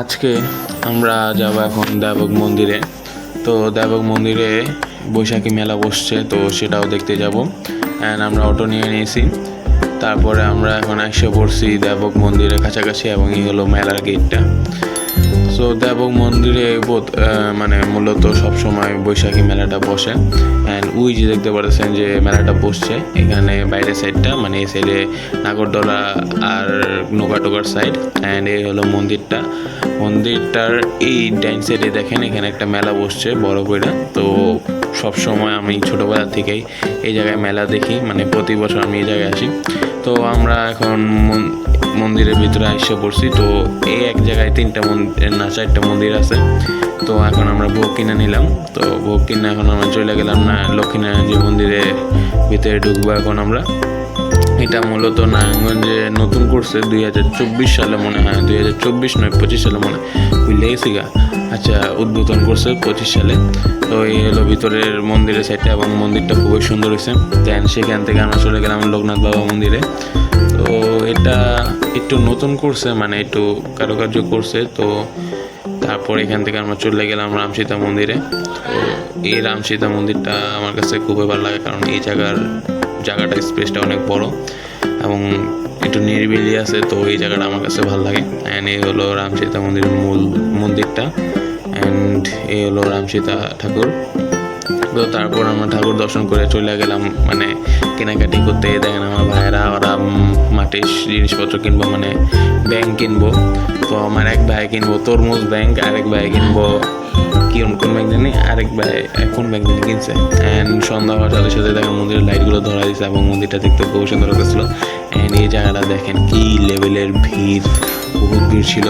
আজকে আমরা যাব এখন দেবক মন্দিরে। তো দেবক মন্দিরে বৈশাখী মেলা বসছে, তো সেটাও দেখতে যাব। অ্যান্ড আমরা অটো নিয়ে নিয়েছি। তারপরে আমরা এখন এসে পড়ছি দেবক মন্দিরের কাছাকাছি এবং এই হলো মেলার গেটটা সো দেবক মন্দিরে বোধ মানে মূলত সবসময় বৈশাখী মেলাটা বসে। অ্যান্ড উই যে দেখতে পাচ্ছেন যে মেলাটা বসছে, এখানে বাইরের সাইডটা মানে এই সাইডে নাগরদোলা আর নৌকা টোকার সাইড অ্যান্ড এই হলো মন্দিরটা। মন্দিরটার এই ডাইন সাইডে দেখেন, এখানে একটা মেলা বসছে বড় করে তো সব সময় আমি ছোটোবেলা থেকেই এই জায়গায় মেলা দেখি মানে প্রতি বছর আমি এই জায়গায় আসি। তো আমরা এখন মন- মন্দিরের ভিতরে এসে পড়ছি। তো এই এক জায়গায় তিনটা মন্দির না, চারটা মন্দির আছে। তো এখন আমরা ভোগ কিনে নিলাম। তো ভোগ কিনে এখন আমরা চলে গেলাম না লক্ষ্মীনারায়ণ যে মন্দিরে ভিতরে ঢুকবো এখন আমরা। এটা মূলত নারায়ণগঞ্জে নতুন করছে দুই হাজার চব্বিশ সালে মনে হয়, দুই হাজার চব্বিশ নয়, পঁচিশ সালে মনে হয়। বুঝলে গেছি গা। আচ্ছা উদ্বোধন করছে পঁচিশ সালে। তো এই হলো ভিতরের মন্দিরের সাইডটা এবং মন্দিরটা খুবই সুন্দর হয়েছে। দেন সেখান থেকে আমরা চলে গেলাম লোকনাথ বাবা মন্দিরে। তো এটা একটু নতুন করছে মানে একটু কারুকার্য করছে। তো তারপর এখান থেকে আমরা চলে গেলাম রামসীতা মন্দিরে। তো এই রামসীতা মন্দিরটা আমার কাছে খুবই ভালো লাগে, কারণ এই জায়গার জায়গাটা, স্পেসটা অনেক বড় এবং একটু নিরিবিলি আছে, তো এই জায়গাটা আমার কাছে ভালো লাগে। অ্যান্ড এই হলো রাম সীতা মন্দিরের মূল, মন্দিরটা। অ্যান্ড এই হলো রাম সীতা ঠাকুর। তো তারপর আমরা ঠাকুর দর্শন করে চলে গেলাম মানে কেনাকাটি করতে। দেখেন আমার ভাইয়েরা মাটির জিনিসপত্র কিনবো মানে ব্যাংক কিনবো। তো আমার এক ভাই কিনবো, তরমুজ ব্যাংক আরেক ভাই কিনবো কি কোন ব্যাংক জানি, আরেক ভাই কোন ব্যাংক জানি কিনছে। অ্যান্ড সন্ধ্যা হওয়ার সাথে সাথে দেখেন মন্দিরের লাইটগুলো ধরা দিয়েছে এবং মন্দিরটা দেখতে খুব সুন্দর লাগছিল অ্যান্ড এই জায়গাটা দেখেন কী লেভেলের ভিড়, বহুত ভিড় ছিল।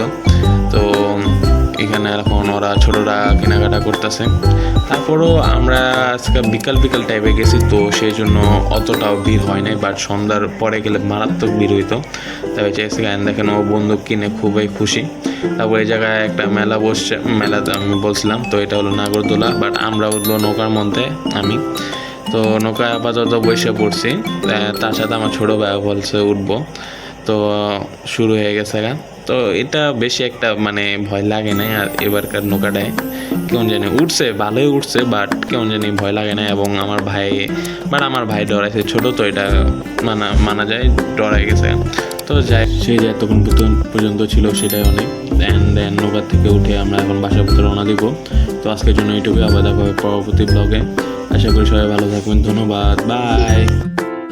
এখানে এখন ওরা ছোটরা কেনাকাটা করতেছে। তারপরও আমরা আজকে বিকাল বিকাল টাইপে গেছি, তো সেই জন্য অতটাও ভিড় হয় নাই বাট সন্ধ্যার পরে গেলে মারাত্মক ভিড় হইতো। তবে চেয়েছি গান দেখেন, ও বন্দুক কিনে খুবই খুশি। তারপর এই জায়গায় একটা মেলা বসছে মেলাতে আমি বলছিলাম, তো এটা হলো নাগরদোলা বাট আমরা উঠবো নৌকার মধ্যে, আমি। তো নৌকায় আপাতত বসে পড়ছি তার সাথে আমার ছোটো ভাই বলছে উঠবো। তো শুরু হয়ে গেছে গা। তো এটা বেশি একটা মানে ভয় লাগে না আর এবারকার নৌকাটায়। কেমন জানি উঠছে ভালোই উঠছে বাট কেমন জানি ভয় লাগে না এবং আমার ভাই বাট আমার ভাই ডরাইছে, ছোট তো এটা মানা মানা যায়, ডরাই গেছে। তো যাই, সেই যে এতক্ষণ পর্যন্ত- ছিল সেটাই অনেক। অ্যান্ড দেন নৌকা থেকে উঠে আমরা এখন বাসার ভিতরে রওনা দিব। তো আজকের জন্য এইটুকু আবার দেখা হবে পরবর্তী ব্লগে আশা করি সবাই ভালো থাকবেন, ধন্যবাদ বাই